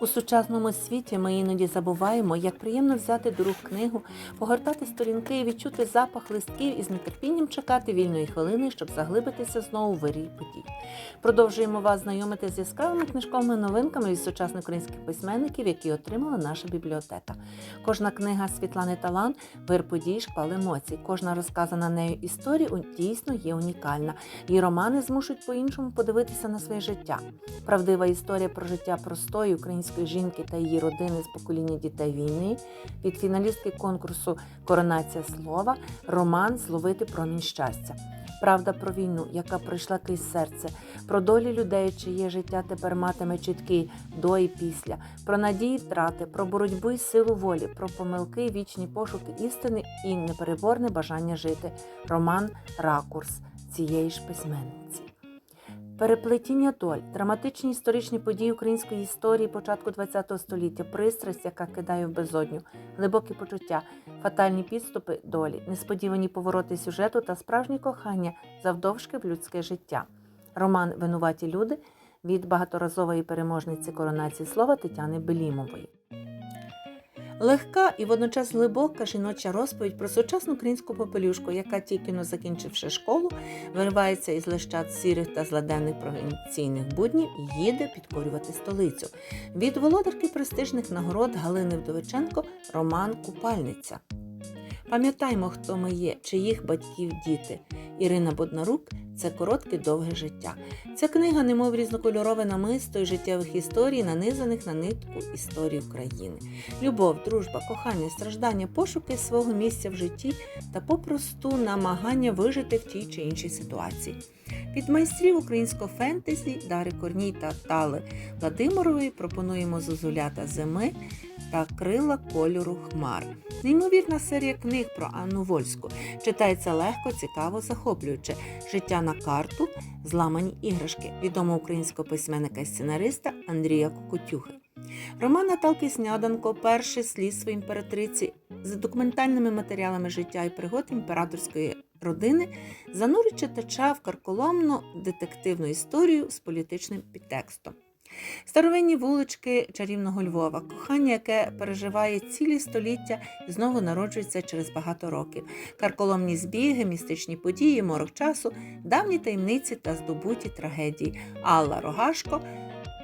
У сучасному світі ми іноді забуваємо, як приємно взяти до рук книгу, погортати сторінки і відчути запах листків і з нетерпінням чекати вільної хвилини, щоб заглибитися знову в вирій подій. Продовжуємо вас знайомити з яскравими книжковими новинками від сучасних українських письменників, які отримала наша бібліотека. Кожна книга Світлани Талан вир подій, шквал емоцій. Кожна розказана нею історія дійсно є унікальна. Її романи змушують по-іншому подивитися на своє життя. Правдива історія про життя простої української жінки та її родини з покоління дітей війни від фіналістки конкурсу Коронація слова роман Зловити промінь щастя. Правда про війну, яка пройшла крізь серце, про долі людей, чиє життя тепер матиме чіткий до і після, про надії втрати, про боротьбу і силу волі, про помилки, вічні пошуки істини і непереборне бажання жити. Роман Ракурс цієї ж письменниці. Переплетіння доль, драматичні історичні події української історії початку ХХ століття, пристрасть, яка кидає в безодню, глибокі почуття, фатальні підступи долі, несподівані повороти сюжету та справжнє кохання завдовжки в людське життя. Роман Винуваті люди від багаторазової переможниці коронації слова Тетяни Белімової. Легка і водночас глибока жіноча розповідь про сучасну українську попелюшку, яка тільки но закінчивши школу, виривається із лищат сірих та зладенних провінційних буднів і їде підкорювати столицю. Від володарки престижних нагород Галини Вдовиченко роман Купальниця. Пам'ятаймо, хто ми є, чиїх батьків діти. Ірина Боднарук це коротке довге життя. Ця книга, немов різнокольорове намисто і життєвих історій, нанизаних на нитку історії України. Любов, дружба, кохання, страждання, пошуки свого місця в житті та попросту намагання вижити в тій чи іншій ситуації. Від майстрів українського фентезі Дари Корній та Тали Владимирової пропонуємо зозулята зими та крила кольору хмар. Неймовірна серія книг про Анну Вольську читається легко, цікаво, захоплююче. Життя на карту, зламані іграшки відомого українського письменника і сценариста Андрія Кокотюхи. Роман Наталки Сняданко перший слідство імператриці з документальними матеріалами життя і пригод імператорської родини занурить читача в карколомну детективну історію з політичним підтекстом. Старовинні вулички чарівного Львова, кохання, яке переживає цілі століття і знову народжується через багато років, карколомні збіги, містичні події, морок часу, давні таємниці та здобуті трагедії. Алла Рогашко,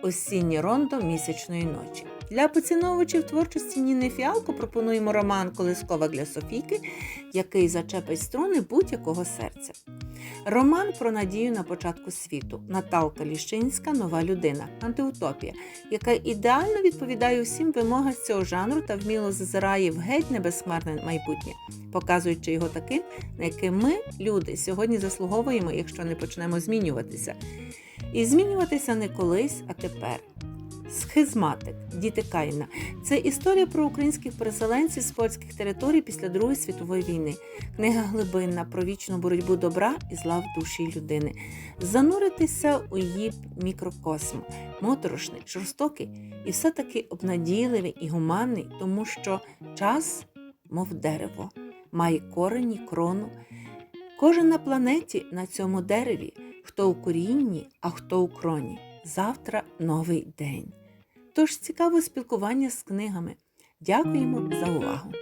осіннє рондо місячної ночі. Для поціновувачів творчості Ніни Фіалко пропонуємо роман Колискова для Софійки, який зачепить струни будь-якого серця. Роман про надію на початку світу. Наталка Ліщинська Нова людина, антиутопія, яка ідеально відповідає усім вимогам цього жанру та вміло зазирає в геть небезхмарне майбутнє, показуючи його таким, на яке ми, люди, сьогодні заслуговуємо, якщо не почнемо змінюватися. І змінюватися не колись, а тепер. Схизматик Діти Каїна це історія про українських переселенців з польських територій після Другої світової війни. Книга глибинна про вічну боротьбу добра і зла в душі людини. Зануритися у її мікрокосм, моторошний, жорстокий і все-таки обнадійливий і гуманний, тому що час, мов дерево, має корені, крону. Кожен на планеті на цьому дереві, хто у корінні, а хто у кроні. Завтра новий день. Тож цікаве спілкування з книгами. Дякуємо за увагу!